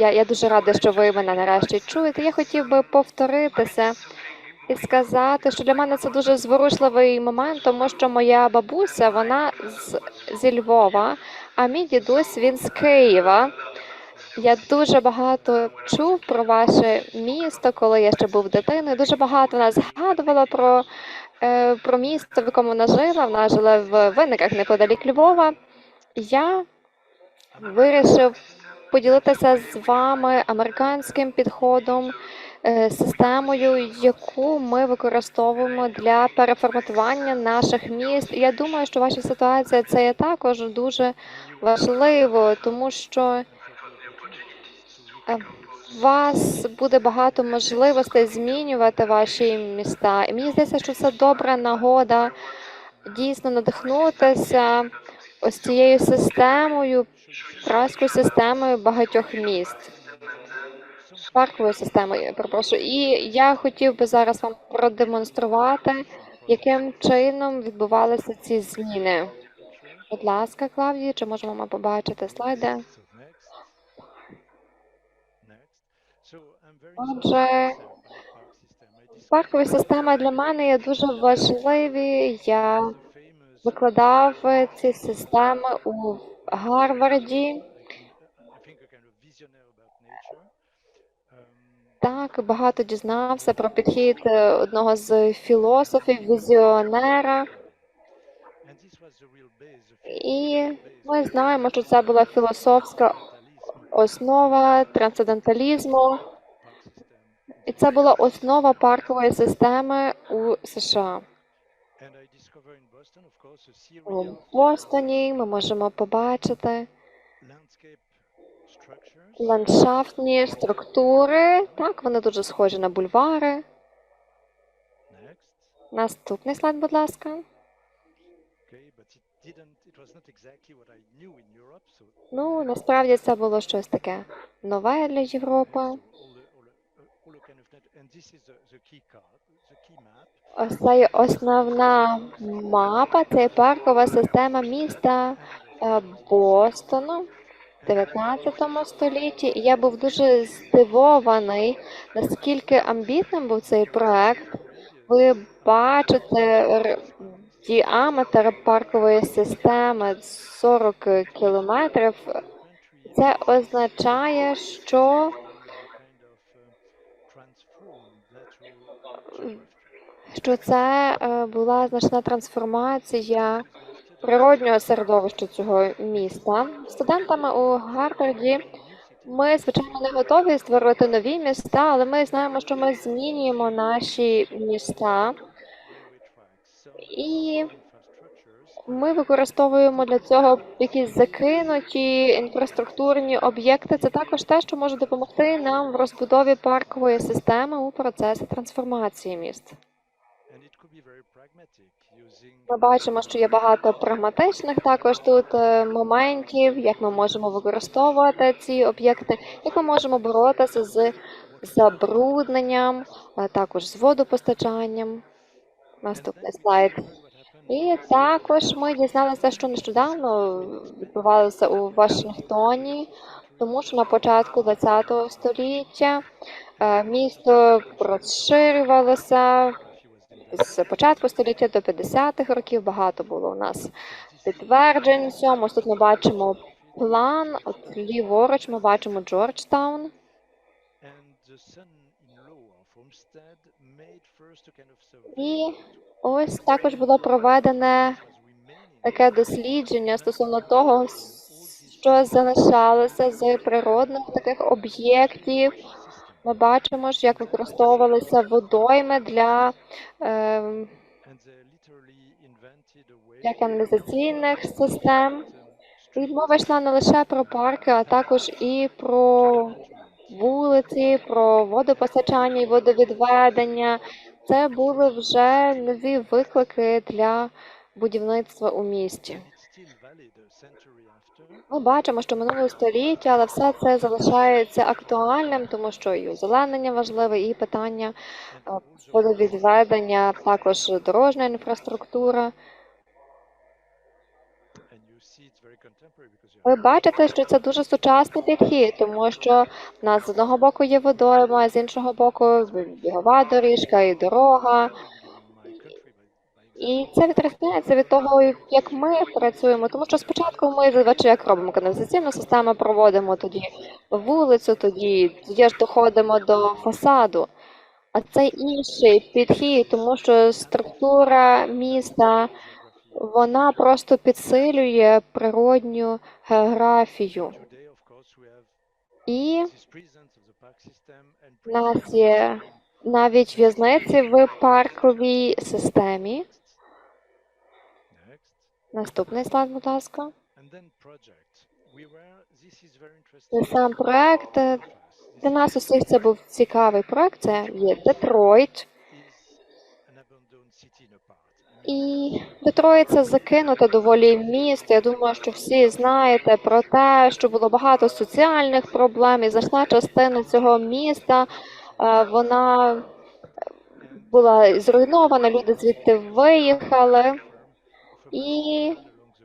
Я, я дуже рада, що ви мене нарешті чуєте. Я хотів би повторитися і сказати, що для мене це дуже зворушливий момент, тому що моя бабуся вона з, зі Львова, а мій дідусь він з Києва. Я дуже багато чув про ваше місто, коли я ще був дитиною. Дуже багато вона згадувала про, е, про місто, в якому вона жила. Вона жила в виниках неподалік Львова. Я вирішив поділитися з вами американським підходом, е, системою, яку ми використовуємо для переформатування наших міст. Я думаю, що ваша ситуація це є також дуже важливо, тому що е, у вас буде багато можливостей змінювати ваші міста. І мені здається, що це добра нагода дійсно надихнутися ось цією системою, праською системою багатьох міст. Парковою системою, перепрошую. І я хотів би зараз вам продемонструвати, яким чином відбувалися ці зміни. Будь ласка, Клавдії, чи можемо ми побачити слайди? Отже, паркові системи для мене є дуже важливі. Я викладав ці системи у Гарварді. Так, багато дізнався про підхід е, одного з філософів, візіонера. І ми знаємо, що це була філософська основа трансценденталізму. І це була основа паркової системи у США. У Бостоні ми можемо побачити ландшафтні структури. Так, вони дуже схожі на бульвари. Наступний слайд, будь ласка. Ну, насправді це було щось таке нове для Європи. Основна мапа, це паркова система міста Бостону в 19 столітті. Я був дуже здивований, наскільки амбітним був цей проект. Ви бачите діаметр паркової системи 40 кілометрів. Це означає, що що це е, була значна трансформація природнього середовища цього міста. Студентами у Гарварді ми, звичайно, не готові створювати нові міста, але ми знаємо, що ми змінюємо наші міста. І ми використовуємо для цього якісь закинуті інфраструктурні об'єкти. Це також те, що може допомогти нам в розбудові паркової системи у процесі трансформації міст. Ми бачимо, що є багато прагматичних також тут е, моментів, як ми можемо використовувати ці об'єкти, як ми можемо боротися з забрудненням, а також з водопостачанням. Наступний слайд. І також ми дізналися, що нещодавно відбувалося у Вашингтоні, тому що на початку ХХ століття е, місто розширювалося з початку століття до 50-х років. Багато було у нас підтверджень цьому. Тут ми бачимо план. От ліворуч ми бачимо Джорджтаун. І ось також було проведене таке дослідження стосовно того, що залишалося з природних таких об'єктів. Ми бачимо, як використовувалися водойми для, е, для каналізаційних систем. Мова йшла не лише про парки, а також і про вулиці, про водопостачання і водовідведення. Це були вже нові виклики для будівництва у місті. Ми бачимо, що минуло століття, але все це залишається актуальним, тому що і озеленення важливе, і питання е, водовідведення, також дорожня інфраструктура. Ви бачите, що це дуже сучасний підхід, тому що в нас з одного боку є водойма, з іншого боку бігова доріжка і дорога. І це відрізняється від того, як ми працюємо, тому що спочатку ми зазвичай як робимо каналізаційну систему, проводимо тоді вулицю, тоді, тоді ж доходимо до фасаду. А це інший підхід, тому що структура міста вона просто підсилює природню географію. І в нас є навіть в'язниці в парковій системі. Наступний слайд, будь ласка. І сам проект для нас усіх це був цікавий проект. Це є Детройт. І Детройт це закинуте доволі місто. Я думаю, що всі знаєте про те, що було багато соціальних проблем, і значна частина цього міста е, вона була зруйнована, люди звідти виїхали. І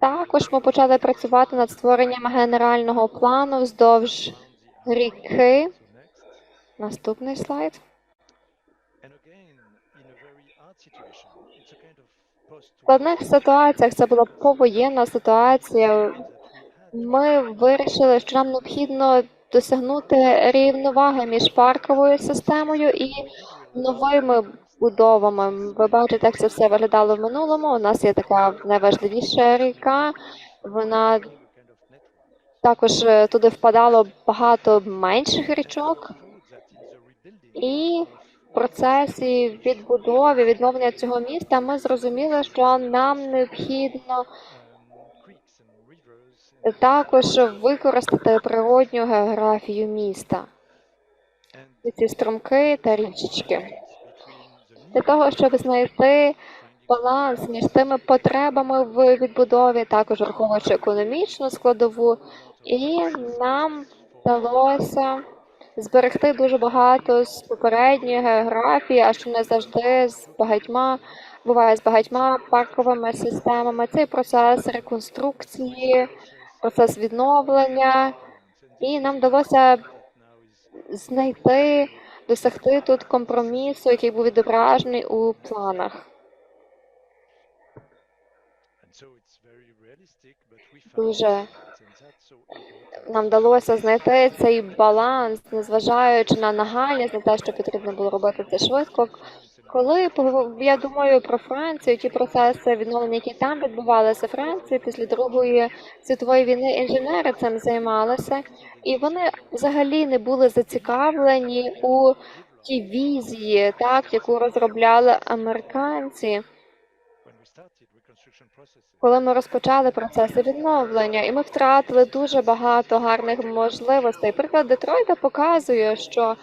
також ми почали працювати над створенням генерального плану вздовж ріки. Наступний слайд. Складних ситуаціях це була повоєнна ситуація. Ми вирішили, що нам необхідно досягнути рівноваги між парковою системою і новими будовами. Ви бачите, як це все виглядало в минулому. У нас є така найважливіша ріка. Вона також е, туди впадало багато менших річок. І процесі відбудови, відновлення цього міста ми зрозуміли, що нам необхідно також використати природню географію міста. Ці струмки та річечки. Для того, щоб знайти баланс між тими потребами в відбудові, також враховуючи економічну складову, і нам вдалося зберегти дуже багато з попередньої географії, а що не завжди з багатьма буває з багатьма парковими системами. Цей процес реконструкції, процес відновлення, і нам вдалося знайти, досягти тут компромісу, який був відображений у планах. Дуже нам вдалося знайти цей баланс, незважаючи на нагальність, на те, що потрібно було робити це швидко. Коли я думаю про Францію, ті процеси відновлення, які там відбувалися Франції після Другої світової війни, інженери цим займалися, і вони взагалі не були зацікавлені у тій візії, так яку розробляли американці. Коли ми розпочали процеси відновлення, і ми втратили дуже багато гарних можливостей. Приклад Детройта показує, що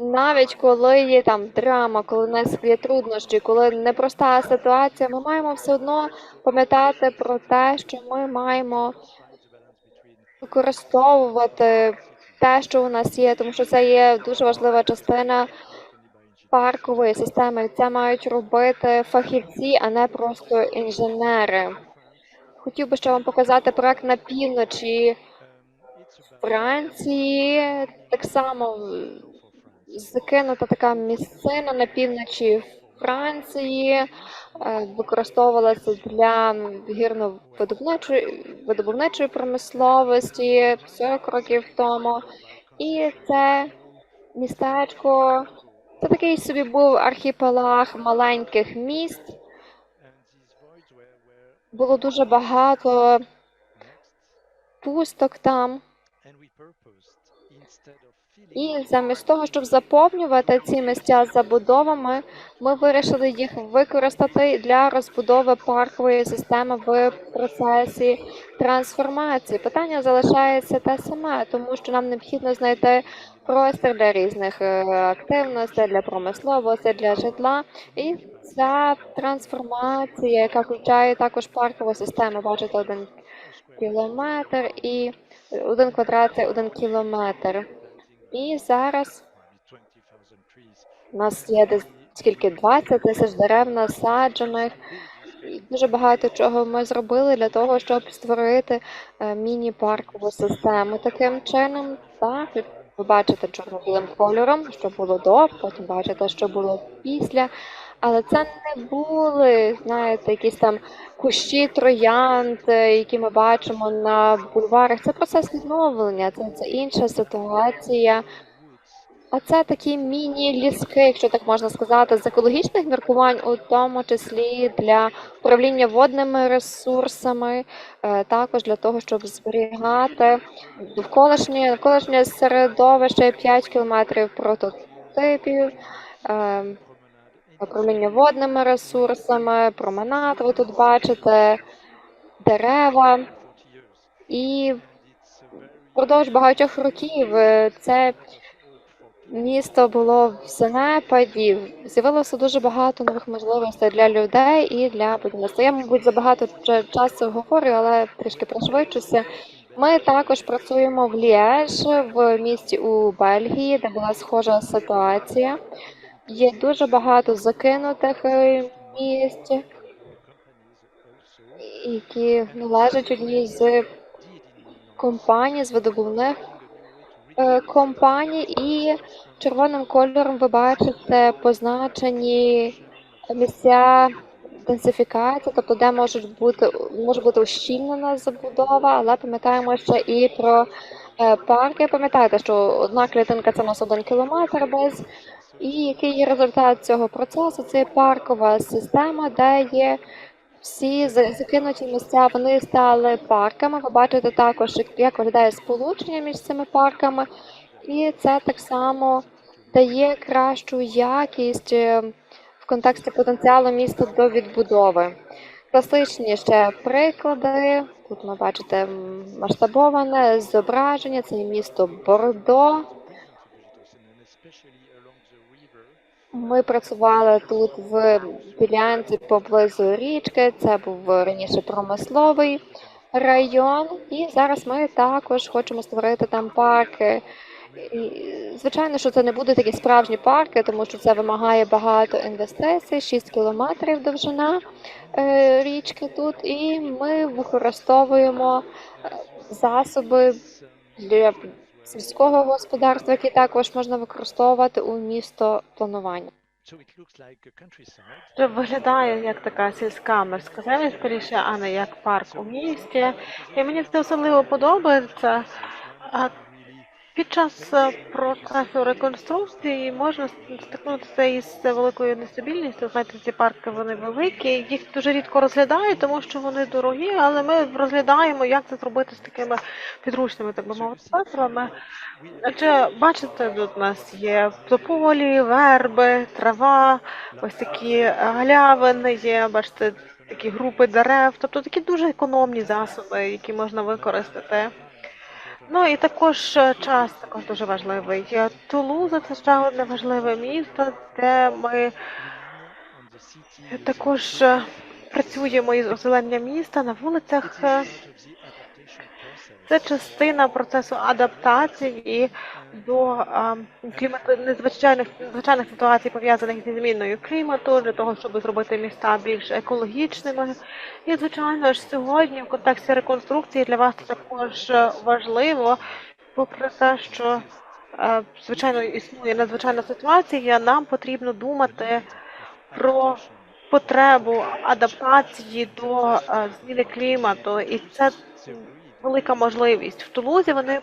навіть коли є там драма, коли у нас є труднощі, коли непроста ситуація, ми маємо все одно пам'ятати про те, що ми маємо використовувати те, що у нас є, тому що це є дуже важлива частина паркової системи. Це мають робити фахівці, а не просто інженери. Хотів би ще вам показати проект на півночі Франції. Так само закинута така місцина на півночі Франції, е, використовувалася для гірно-видобувничої видобувничої промисловості 40 років тому. І це містечко, це такий собі був архіпелаг маленьких міст. Було дуже багато пусток там. І замість того, щоб заповнювати ці місця забудовами, ми вирішили їх використати для розбудови паркової системи в процесі трансформації. Питання залишається те саме, тому що нам необхідно знайти простір для різних е, активностей, для промисловості, для житла. І ця трансформація, яка включає також паркову систему, бачите, один кілометр і один квадрат це один кілометр. І зараз у нас є десь скільки 20 тисяч дерев насаджених. Дуже багато чого ми зробили для того, щоб створити е, міні-паркову систему. Таким чином, так, ви бачите чорно-білим кольором, що було до, потім бачите, що було після. Але це не були, знаєте, якісь там кущі троянд, які ми бачимо на бульварах. Це процес відновлення, це, це інша ситуація. А це такі міні-ліски, якщо так можна сказати, з екологічних міркувань, у тому числі для управління водними ресурсами, е, також для того, щоб зберігати довколишнє, навколишнє середовище 5 кілометрів прототипів. е, Управління водними ресурсами, променад, ви тут бачите, дерева. І впродовж багатьох років е, це місто було в занепаді. З'явилося дуже багато нових можливостей для людей і для будівництва. Я, мабуть, забагато вже часу говорю, але трішки пришвидшуся. Ми також працюємо в Ліеж, в місті у Бельгії, де була схожа ситуація. Є дуже багато закинутих е, місць, які належать одній з компаній, з видобувних компаній, і червоним кольором ви бачите позначені місця денсифікації, тобто де можуть бути може бути ущільнена забудова, але пам'ятаємо ще і про е, парки. Пам'ятаєте, що одна клітинка це у нас один кілометр без. І який є результат цього процесу? Це паркова система, де є всі закинуті місця, вони стали парками. Ви бачите також, як- виглядає сполучення між цими парками, і це так само дає кращу якість е, в контексті потенціалу міста до відбудови. Класичні ще приклади. Тут ви бачите масштабоване зображення, це місто Бордо. Ми працювали тут в ділянці поблизу річки. Це був раніше промисловий район, і зараз ми також хочемо створити там парки. І, Звичайно, що це не будуть такі справжні парки, тому що це вимагає багато інвестицій, 6 кілометрів довжина е, річки тут, і ми використовуємо е, засоби для сільського господарства, які також можна використовувати у місто-плануванні. Це виглядає як така сільська морська земля, скоріше, а не як парк у місті. І мені це особливо подобається. Під час е, процесу реконструкції можна стикнутися із великою нестабільністю. Знаєте, ці парки вони великі, їх дуже рідко розглядають, тому що вони дорогі, але ми розглядаємо, як це зробити з такими підручними, так би мовити, способами. Адже бачите, тут у нас є тополі, верби, трава, ось такі галявини є, бачите, такі групи дерев, тобто такі дуже економні засоби, які можна використати. Ну і також е, час також дуже важливий. Е, Тулуза це ще одне важливе місто, де ми також е, працюємо із озеленням міста на вулицях. Це частина процесу адаптації до клімату незвичайних звичайних ситуацій, пов'язаних зі зміною клімату, для того, щоб зробити міста більш екологічними. І, звичайно ж, сьогодні в контексті реконструкції для вас це також важливо, попри те, що звичайно існує надзвичайна ситуація, нам потрібно думати про потребу адаптації до зміни клімату, і це велика можливість. В Тулузі вони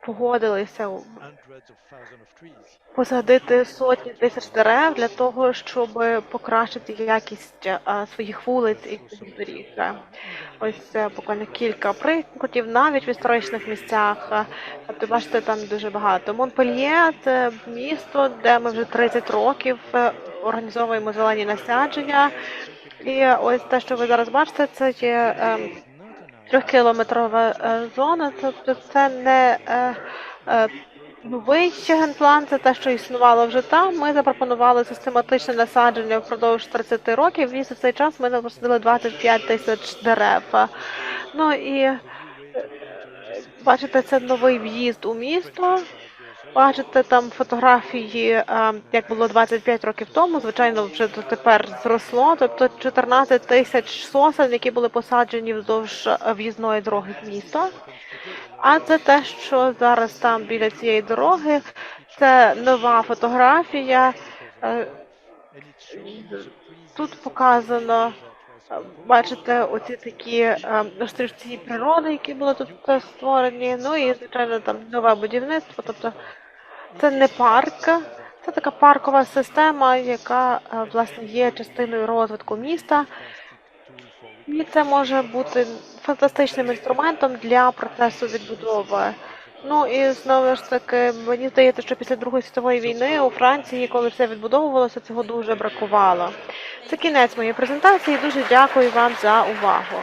погодилися посадити сотні тисяч дерев для того, щоб покращити якість е, своїх вулиць і доріг. Ось е, буквально кілька прикладів, навіть в історичних місцях. Тобто, бачите, там дуже багато. Монпельє це місто, де ми вже 30 років організовуємо зелені насадження. І ось те, що ви зараз бачите, це є ем, трьохкілометрова е, зона, тобто це не е, е, новий ще генплан, це те, що існувало вже там. Ми запропонували систематичне насадження впродовж 30 років, і за цей час ми посадили 25 тисяч дерев. Ну і е, бачите, це новий в'їзд у місто. Бачите там фотографії, е, як було 25 років тому. Звичайно, вже тепер зросло. Тобто 14 тисяч сосен, які були посаджені вздовж е, в'їзної дороги в місто. А це те, що зараз там біля цієї дороги. Це нова фотографія. Е, Тут показано, бачите, оці такі е, острівці природи, які були тут створені. Ну і, звичайно, там нове будівництво. Тобто це не парк, це така паркова система, яка е, власне є частиною розвитку міста. І це може бути фантастичним інструментом для процесу відбудови. Ну і знову ж таки, мені здається, що після Другої світової війни у Франції, коли все відбудовувалося, цього дуже бракувало. Це кінець моєї презентації. Дуже дякую вам за увагу.